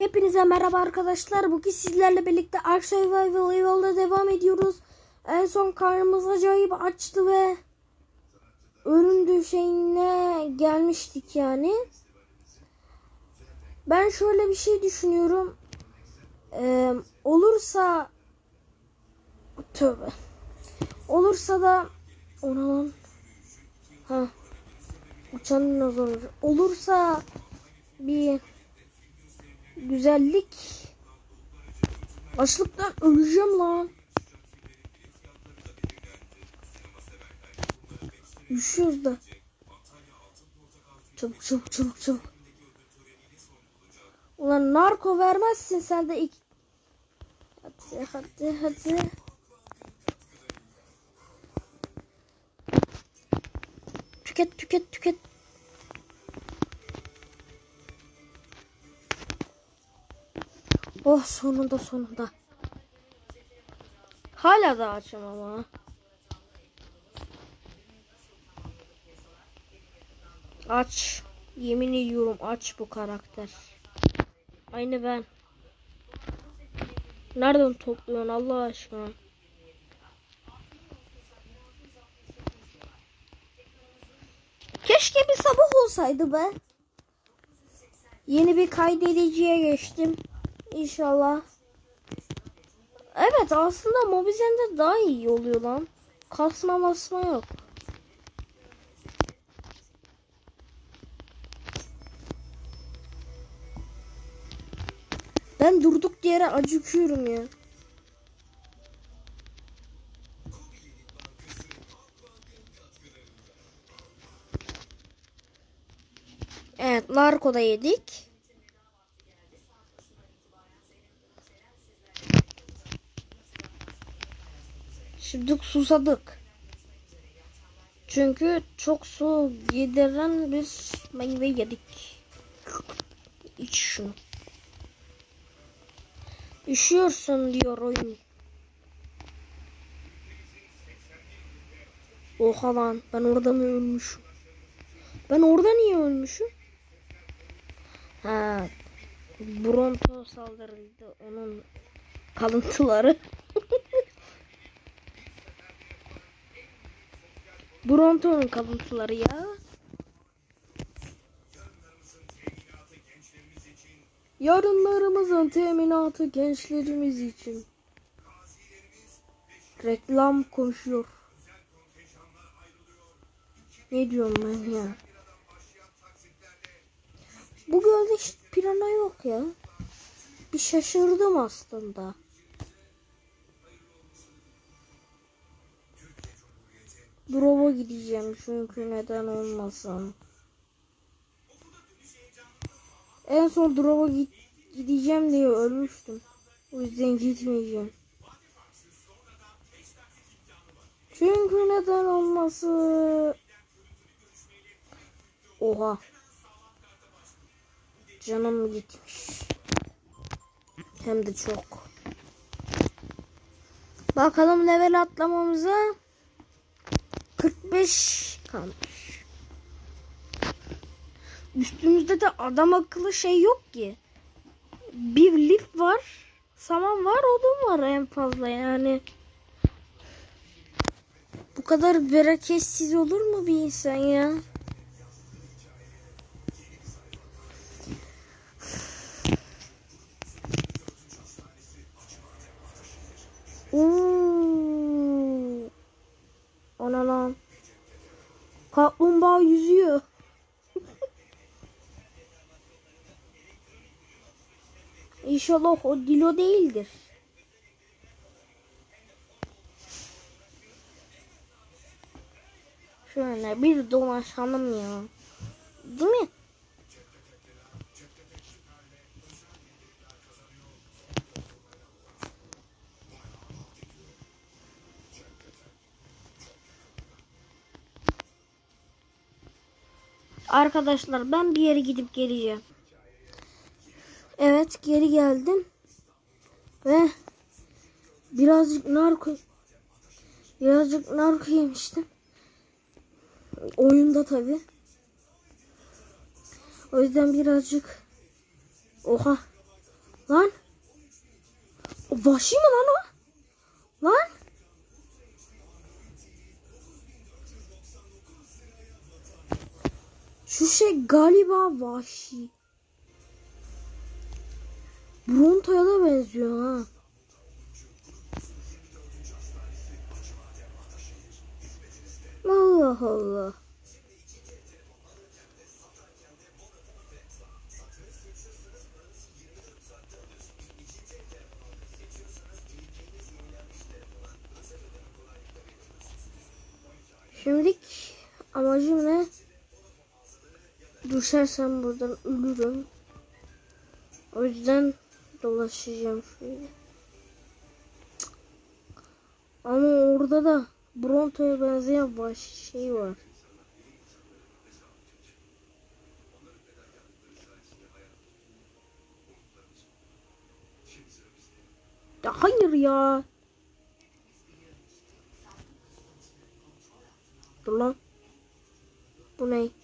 Hepinize merhaba arkadaşlar. Bugün sizlerle birlikte Ark Survival Evol'da devam ediyoruz. En son karnımız acayip açtı ve ölüm döşeğine gelmiştik yani. Ben şöyle bir şey düşünüyorum. Ee, olursa tövbe. Olursa da ona lan. Ha. Uçan dinozor. Olursa bir güzellik. Açlıktan öleceğim lan. Üşüyoruz da. Çabuk çabuk çabuk çabuk. Ulan narko vermezsin sen de ilk. Hadi hadi hadi. Oh sonunda sonunda. Hala da açım ama. Aç. Yemin ediyorum aç bu karakter. Aynı ben. Nereden topluyorsun Allah aşkına? Keşke bir sabah olsaydı be. Yeni bir kaydediciye geçtim. İnşallah. Evet aslında Mobizen'de daha iyi oluyor lan. Kasma basma yok. Ben durduk yere acıkıyorum ya. Evet narko da yedik. Şimdi susadık. Çünkü çok su yediren bir meyve yedik. İç şunu. Üşüyorsun diyor oyun. Oha lan ben orada mı ölmüşüm? Ben orada niye ölmüşüm? Ha, Bronto saldırıydı onun kalıntıları. Bronto'nun kalıntıları ya. Yarınlarımızın teminatı gençlerimiz için. Reklam koşuyor. Ne diyorum ben ya? Bu gölde hiç pirana yok ya. Bir şaşırdım aslında. Drop'a gideceğim çünkü neden olmasın. En son drop'a git gideceğim diye ölmüştüm. O yüzden gitmeyeceğim. Çünkü neden olması? Oha. Canım gitmiş. Hem de çok. Bakalım level atlamamıza 45 kalmış. Üstümüzde de adam akıllı şey yok ki. Bir lif var. Saman var, odun var en fazla yani. Bu kadar bereketsiz olur mu bir insan ya? Oo. Ana lan. Kaplumbağa yüzüyor. İnşallah o dilo değildir. Şöyle bir dolaşalım ya. Değil mi? Arkadaşlar ben bir yere gidip geleceğim. Evet geri geldim. Ve birazcık narko birazcık narko yemiştim. Oyunda tabi. O yüzden birazcık oha Vahşi mi lan o? Lan? Şu şey galiba vahşi. Bronto'ya da benziyor ha. Allah Allah. Şimdilik amacım ne? Düşersem buradan ölürüm. O yüzden dolaşacağım şöyle. Ama orada da Bronto'ya benzeyen baş şey var. Ya hayır ya. Dur lan. Bu ne?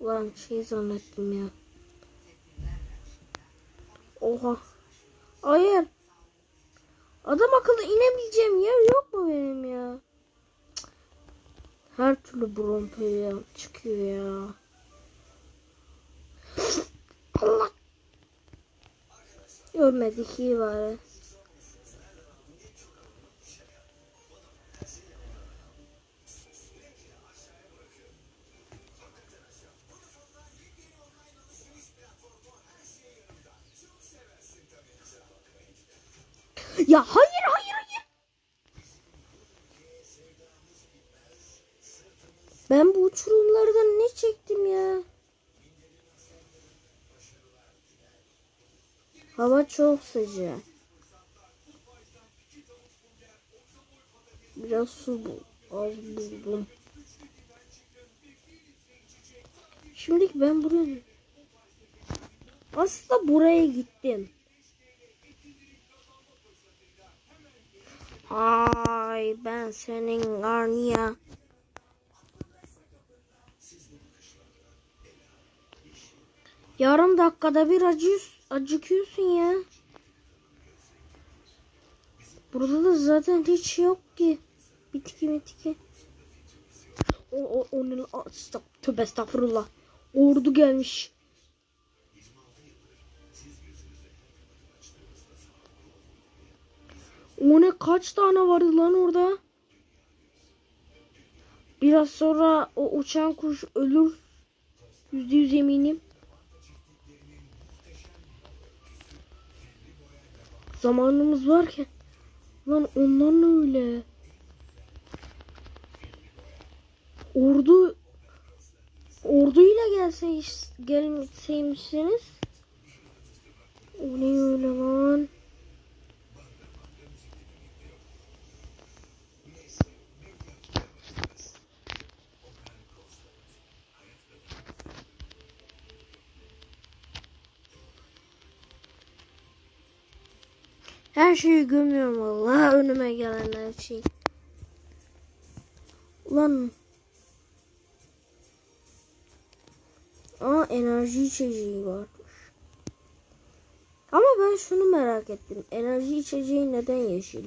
Ulan şey zannettim ya. Oha. Hayır. Adam akıllı inebileceğim yer yok mu benim ya? Her türlü Bronto'ya çıkıyor ya. Allah. Görmedik iyi bari. Ya hayır hayır hayır. Ben bu uçurumlardan ne çektim ya? Hava çok sıcak. Biraz su bul. Az buldum. Şimdi ben buraya aslında buraya gittim. Ay ben senin Garnia. Yarım dakikada bir acı, acıkıyorsun ya. Burada da zaten hiç yok ki. Bitki bitki. O, o, o? Aa, estağ- Tövbe estağfurullah. Ordu gelmiş. O ne kaç tane vardı lan orada? Biraz sonra o uçan kuş ölür. Yüzde yüz eminim. Zamanımız varken. Lan ondan öyle. Ordu orduyla gelse gelseymişsiniz. O ne öyle lan? Her şeyi gömüyorum vallahi önüme gelen her şey. Ulan. Aa enerji içeceği varmış. Ama ben şunu merak ettim. Enerji içeceği neden yeşil?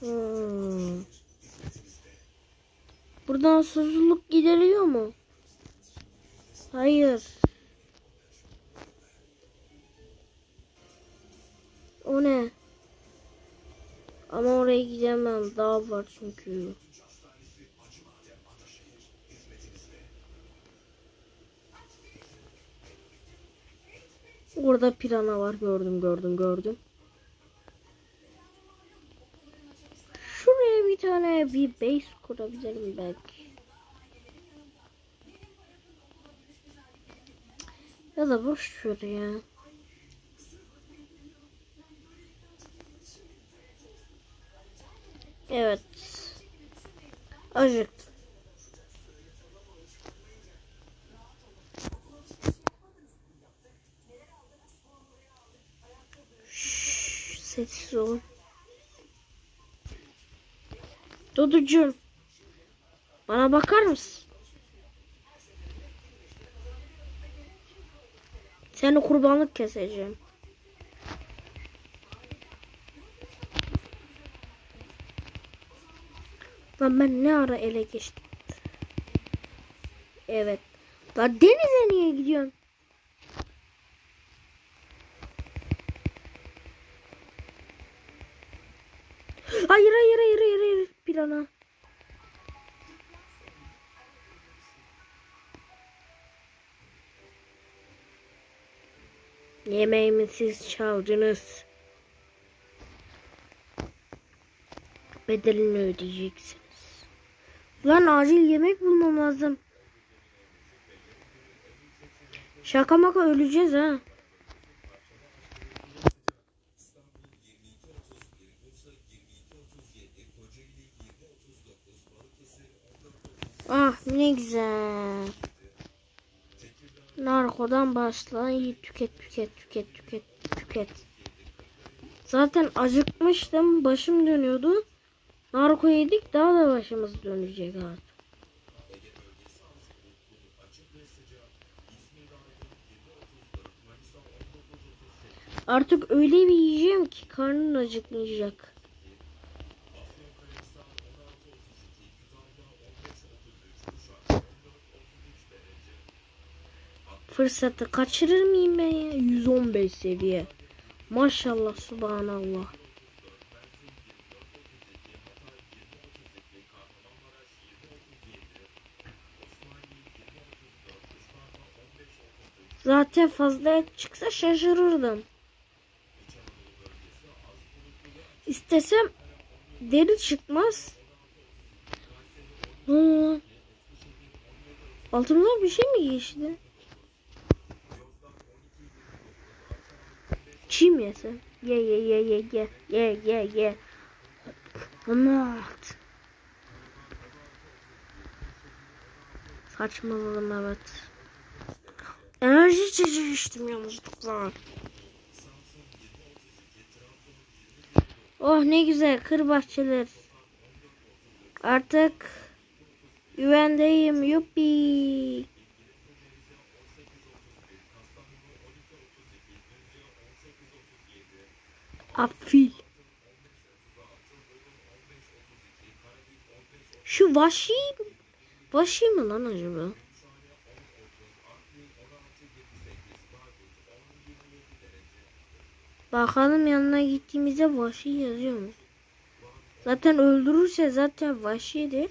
Hmm. Buradan susuzluk gideriliyor mu? Hayır. O ne? Ama oraya gidemem. Dağ var çünkü. Orada pirana var. Gördüm gördüm gördüm. Şuraya bir base kurabilirim belki. Ya da boş ver. Evet. Acıktım. Duducuğum. Bana bakar mısın? Seni kurbanlık keseceğim. Lan ben ne ara ele geçtim? Evet. Lan denize niye gidiyorsun? Yemeğimi siz çaldınız. Bedelini ödeyeceksiniz. Lan acil yemek bulmam lazım. Şaka maka öleceğiz ha. Ah ne güzel. Narkodan başla. iyi tüket tüket tüket tüket tüket. Zaten acıkmıştım. Başım dönüyordu. Narko yedik daha da başımız dönecek artık. Artık öyle bir yiyeceğim ki karnın acıkmayacak. Fırsatı kaçırır mıyım ben ya? 115 seviye. Maşallah subhanallah. Zaten fazla çıksa şaşırırdım. İstesem deri çıkmaz. Lan? Altımdan bir şey mi geçti? Çiğ mi yesem? Ye ye ye ye ye ye ye ye. Anlat. Saçmaladım evet. Enerji içeceği içtim yanlışlıkla. Oh ne güzel kır bahçeler. Artık güvendeyim yuppi. Afil. Şu vahşi vahşi mi lan acaba? Bakalım yanına gittiğimizde vahşi yazıyor mu? Zaten öldürürse zaten vahşidir.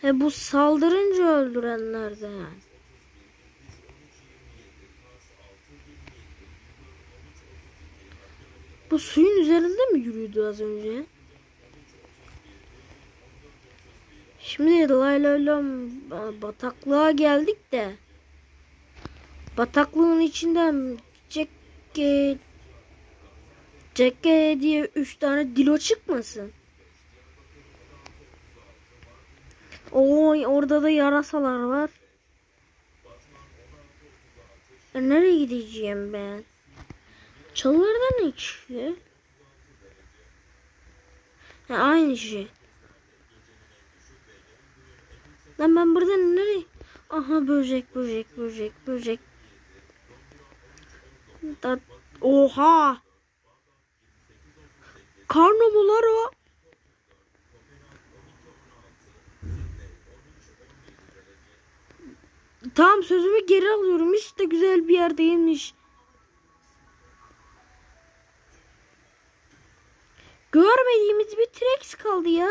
He bu saldırınca öldürenler de yani. Bu suyun üzerinde mi yürüyordu az önce? Şimdi lay lay lam bataklığa geldik de. Bataklığın içinden cekke cekke diye üç tane dilo çıkmasın. Oy orada da yarasalar var. E, nereye gideceğim ben? Çalılardan ne çıkıyor? Ha, aynı şey. Lan ben burada nereye? Aha böcek böcek böcek böcek. Da Oha. Karnomular o. Tamam sözümü geri alıyorum. Hiç de güzel bir yer Görmediğimiz bir T-Rex kaldı ya.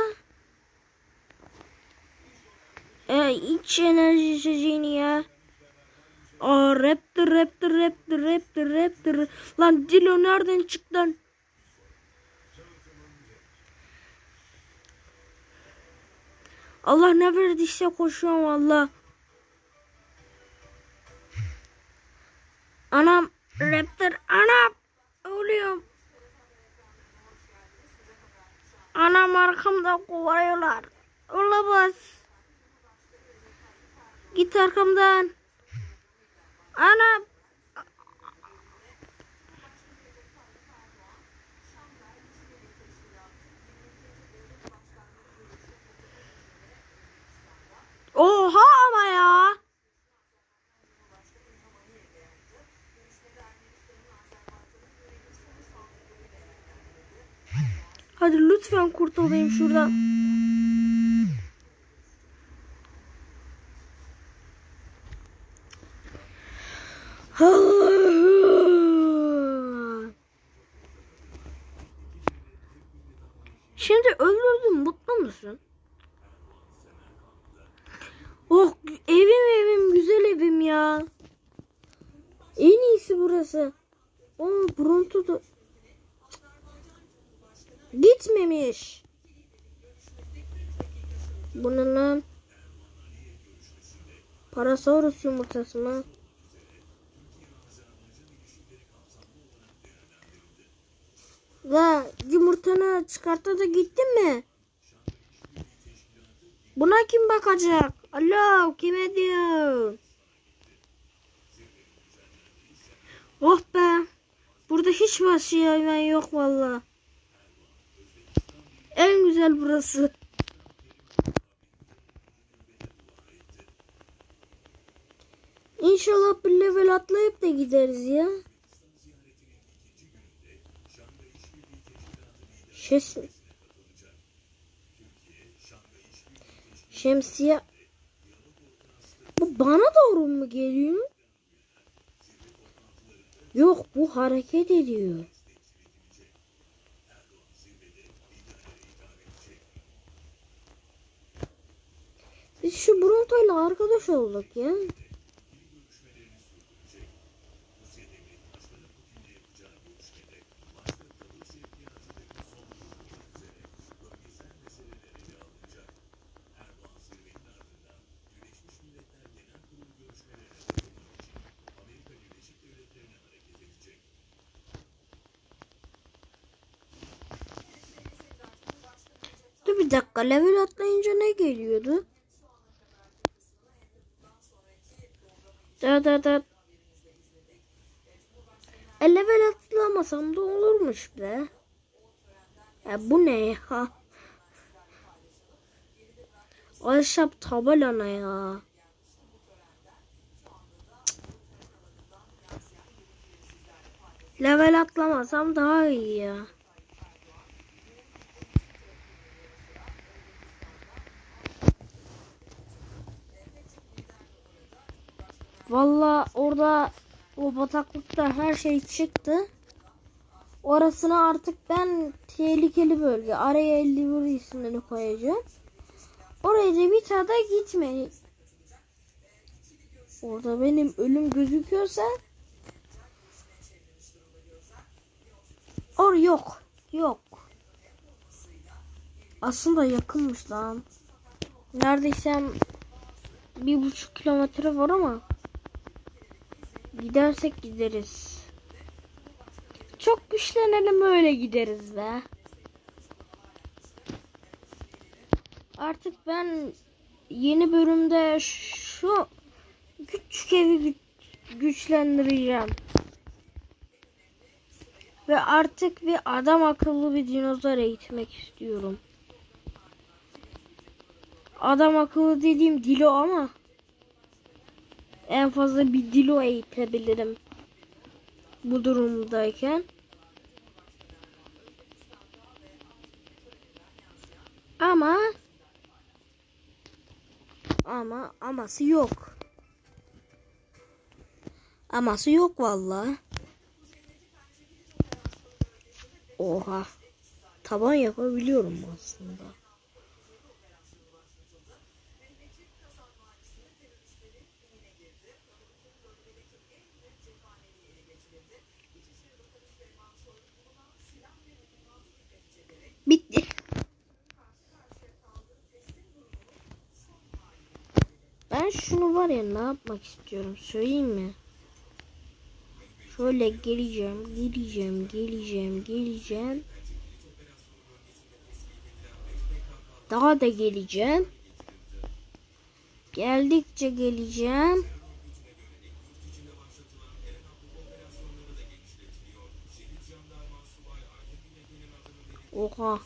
Ee, iç enerji içeceğini ya. Aa raptor raptor raptor raptor raptor. Lan Dilo nereden çıktı lan? Allah ne verdiyse koşuyorum valla. arkamdan kovalıyorlar. Olamaz. Git arkamdan. Ana. Oha ama ya. Lütfen kurtulayım şuradan. Şimdi öldürdüm mutlu musun? Oh evim evim güzel evim ya. En iyisi burası. O Bronto da gitmemiş. Bu ne lan? Parasaurus yumurtası mı? Ve yumurtanı çıkarttı da gitti mi? Buna kim bakacak? Alo kime diyor? Oh be. Burada hiç vahşi hayvan yok valla. Güzel burası. İnşallah bir level atlayıp da gideriz ya. Şes Şemsiye Bu bana doğru mu geliyor? Yok bu hareket ediyor. Biz şu Bronto ile arkadaş olduk ya. Dakika level atlayınca ne geliyordu? Da da da. E level atlamasam da olurmuş be. Ya bu ne ya? Ahşap tabelana ya. Level atlamasam daha iyi ya. Valla orada o bataklıkta her şey çıktı. Orasına artık ben tehlikeli bölge. Araya 51 isimlerini koyacağım. Oraya da bir tada gitmeyin. Orada benim ölüm gözüküyorsa Or yok. Yok. Aslında yakınmış lan. Neredeyse bir buçuk kilometre var ama gidersek gideriz. Çok güçlenelim öyle gideriz be. Artık ben yeni bölümde şu küçük evi gü- güçlendireceğim. Ve artık bir adam akıllı bir dinozor eğitmek istiyorum. Adam akıllı dediğim dilo ama en fazla bir dilo eğitebilirim bu durumdayken. Ama ama aması yok. Aması yok vallahi. Oha. Taban yapabiliyorum aslında. Bitti. Ben şunu var ya ne yapmak istiyorum söyleyeyim mi? Şöyle geleceğim, geleceğim, geleceğim, geleceğim. Daha da geleceğim. Geldikçe geleceğim. Oha.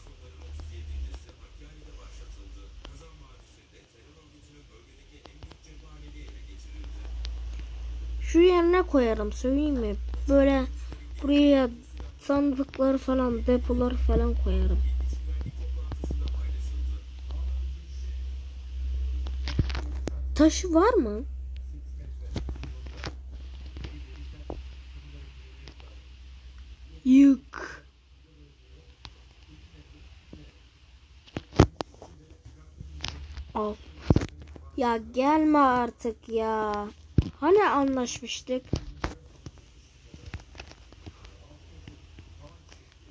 koyarım söyleyeyim mi? Böyle buraya sandıkları falan depolar falan koyarım. Taşı var mı? Yık. Al. Ya gelme artık ya. Hani anlaşmıştık?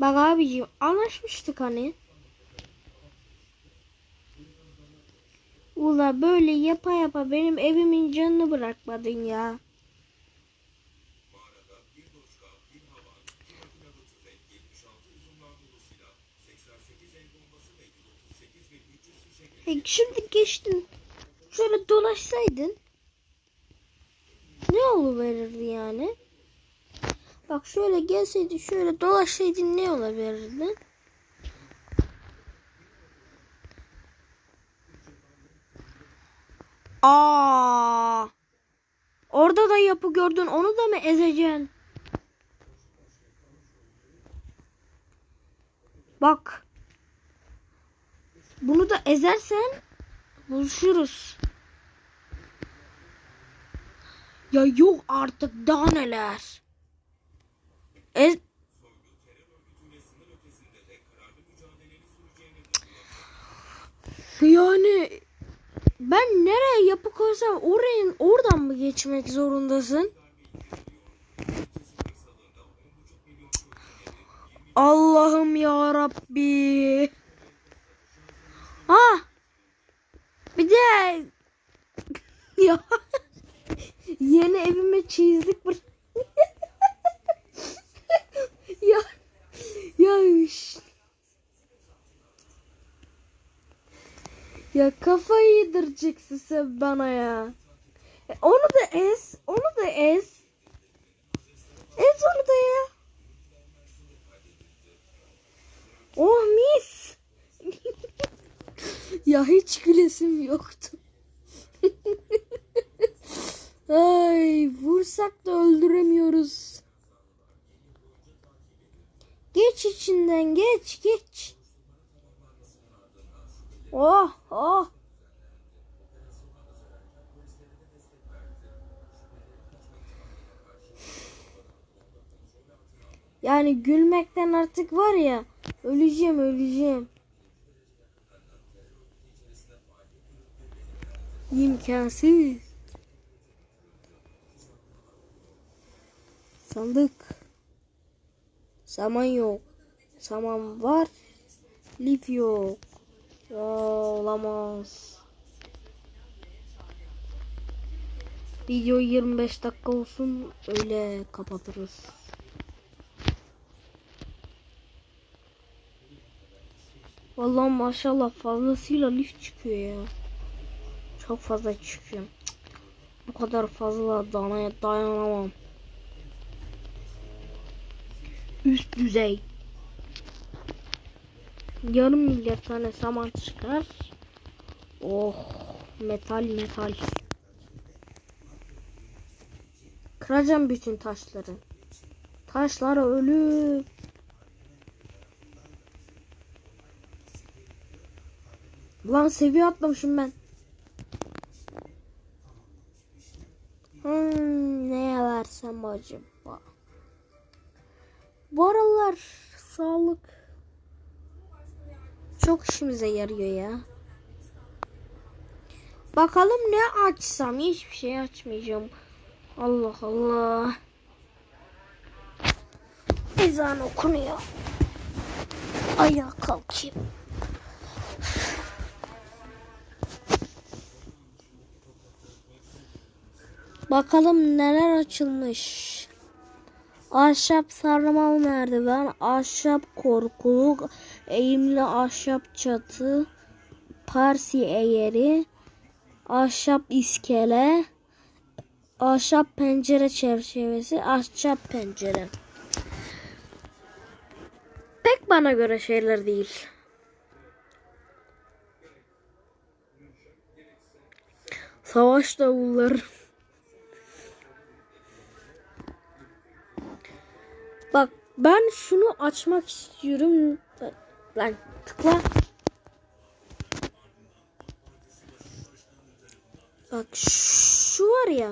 Bak abiciğim anlaşmıştık hani. Ula böyle yapa yapa benim evimin canını bırakmadın ya. Hey, şimdi geçtin. Şöyle dolaşsaydın. Ne oluverirdi yani? Bak şöyle gelseydin şöyle dolaşsaydın ne olabilirdi? Aa! Orada da yapı gördün. Onu da mı ezeceksin? Bak. Bunu da ezersen buluşuruz. Ya yok artık daha neler. Ez yani ben nereye yapı koysam oraya oradan mı geçmek zorundasın? Allah'ım ya Rabbi. Ha. Bir de ya yeni evime çizdik bur- ya ya. Ya kafayı yedireceksin sen bana ya. E, onu da ez. Onu da ez. Ez onu da ya. Oh mis. ya hiç gülesim yoktu. Ay vursak da öldüremiyoruz. Geç içinden geç geç. Oh oh. Yani gülmekten artık var ya öleceğim öleceğim. İmkansız. Sandık. Saman yok. Saman var. Lif yok. Olamaz. Video 25 dakika olsun öyle kapatırız. Vallahi maşallah fazlasıyla lif çıkıyor ya. Çok fazla çıkıyor. Bu kadar fazla danaya dayanamam. Üst düzey. Yarım milyar tane saman çıkar. Oh metal metal. Kıracağım bütün taşları. Taşlara ölüm. Lan seviye atlamışım ben. Hmm, neye versem acaba? Bu aralar sağlık çok işimize yarıyor ya. Bakalım ne açsam hiçbir şey açmayacağım. Allah Allah. Ezan okunuyor. Ayağa kalkayım. Bakalım neler açılmış. Ahşap sarmalı merdiven, ahşap korkuluk, eğimli ahşap çatı, parsi eğeri, ahşap iskele, ahşap pencere çerçevesi, ahşap pencere. Pek bana göre şeyler değil. Savaş davulları. Ben şunu açmak istiyorum. Lan tıkla. Bak şu var ya.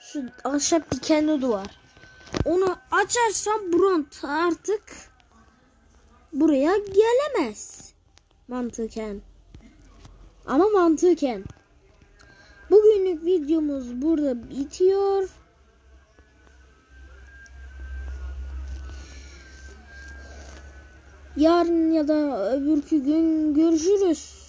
Şu ahşap dikenli duvar. Onu açarsam Bront artık buraya gelemez. Mantıken. Ama mantıken. Bugünlük videomuz burada bitiyor. Yarın ya da öbürkü gün görüşürüz.